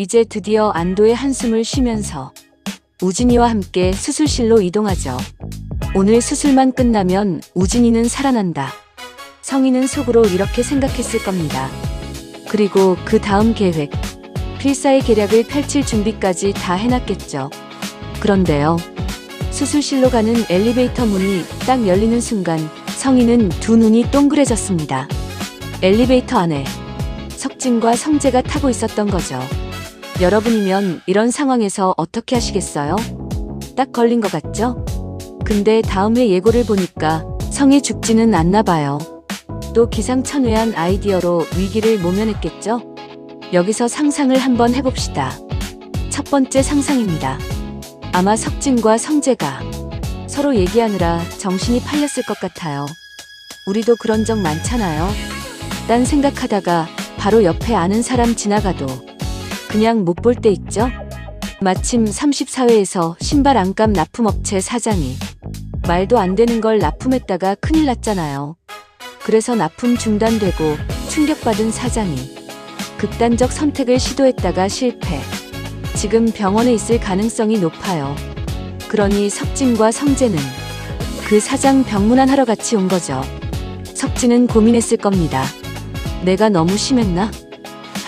이제 드디어 안도의 한숨을 쉬면서 우진이와 함께 수술실로 이동하죠. 오늘 수술만 끝나면 우진이는 살아난다. 성희는 속으로 이렇게 생각했을 겁니다. 그리고 그 다음 계획, 필사의 계략을 펼칠 준비까지 다 해놨겠죠. 그런데요. 수술실로 가는 엘리베이터 문이 딱 열리는 순간 성희는 두 눈이 동그래졌습니다. 엘리베이터 안에 석진과 성재가 타고 있었던 거죠. 여러분이면 이런 상황에서 어떻게 하시겠어요? 딱 걸린 것 같죠? 근데 다음에 예고를 보니까 성이 죽지는 않나 봐요. 또 기상천외한 아이디어로 위기를 모면했겠죠? 여기서 상상을 한번 해봅시다. 첫 번째 상상입니다. 아마 석진과 성재가 서로 얘기하느라 정신이 팔렸을 것 같아요. 우리도 그런 적 많잖아요. 딴 생각하다가 바로 옆에 아는 사람 지나가도 그냥 못 볼 때 있죠? 마침 34회에서 신발 안감 납품업체 사장이 말도 안 되는 걸 납품했다가 큰일 났잖아요. 그래서 납품 중단되고 충격받은 사장이 극단적 선택을 시도했다가 실패. 지금 병원에 있을 가능성이 높아요. 그러니 석진과 성재는 그 사장 병문안 하러 같이 온 거죠. 석진은 고민했을 겁니다. 내가 너무 심했나?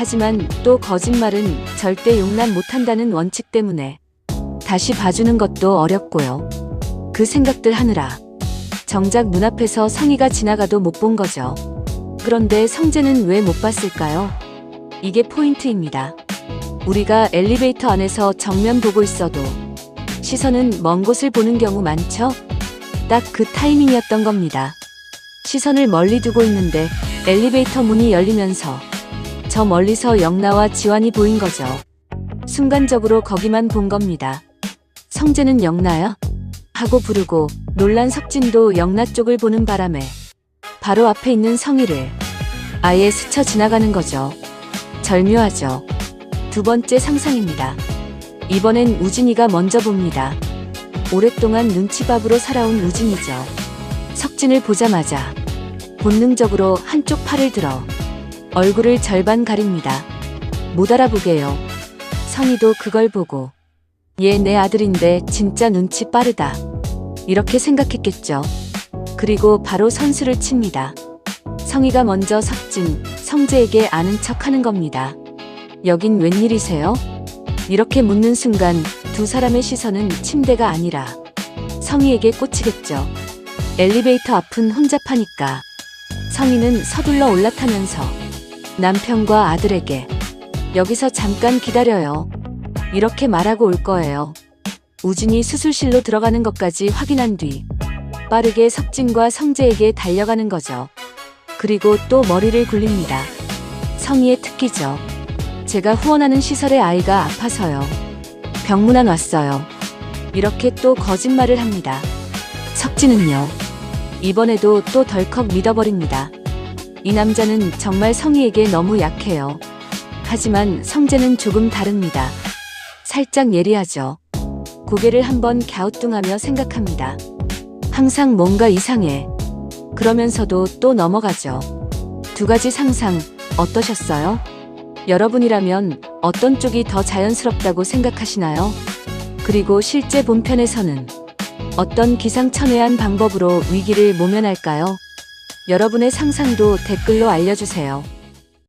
하지만 또 거짓말은 절대 용납 못한다는 원칙 때문에 다시 봐주는 것도 어렵고요. 그 생각들 하느라 정작 눈 앞에서 성희가 지나가도 못 본 거죠. 그런데 성재는 왜 못 봤을까요? 이게 포인트입니다. 우리가 엘리베이터 안에서 정면 보고 있어도 시선은 먼 곳을 보는 경우 많죠? 딱 그 타이밍이었던 겁니다. 시선을 멀리 두고 있는데 엘리베이터 문이 열리면서 저 멀리서 영나와 지환이 보인 거죠. 순간적으로 거기만 본 겁니다. 성재는 영나야? 하고 부르고 놀란 석진도 영나 쪽을 보는 바람에 바로 앞에 있는 성희를 아예 스쳐 지나가는 거죠. 절묘하죠. 두 번째 상상입니다. 이번엔 우진이가 먼저 봅니다. 오랫동안 눈치밥으로 살아온 우진이죠. 석진을 보자마자 본능적으로 한쪽 팔을 들어 얼굴을 절반 가립니다. 못 알아보게요. 성희도 그걸 보고 얘 내 아들인데 진짜 눈치 빠르다. 이렇게 생각했겠죠. 그리고 바로 선수를 칩니다. 성희가 먼저 석진, 성재에게 아는 척 하는 겁니다. 여긴 웬일이세요? 이렇게 묻는 순간 두 사람의 시선은 침대가 아니라 성희에게 꽂히겠죠. 엘리베이터 앞은 혼잡하니까 성희는 서둘러 올라타면서 남편과 아들에게 여기서 잠깐 기다려요. 이렇게 말하고 올 거예요. 우진이 수술실로 들어가는 것까지 확인한 뒤 빠르게 석진과 성재에게 달려가는 거죠. 그리고 또 머리를 굴립니다. 성희의 특기죠. 제가 후원하는 시설의 아이가 아파서요. 병문안 왔어요. 이렇게 또 거짓말을 합니다. 석진은요. 이번에도 또 덜컥 믿어버립니다. 이 남자는 정말 성희에게 너무 약해요. 하지만 성재는 조금 다릅니다. 살짝 예리하죠. 고개를 한번 갸우뚱하며 생각합니다. 항상 뭔가 이상해. 그러면서도 또 넘어가죠. 두 가지 상상 어떠셨어요? 여러분이라면 어떤 쪽이 더 자연스럽다고 생각하시나요? 그리고 실제 본편에서는 어떤 기상천외한 방법으로 위기를 모면할까요? 여러분의 상상도 댓글로 알려주세요.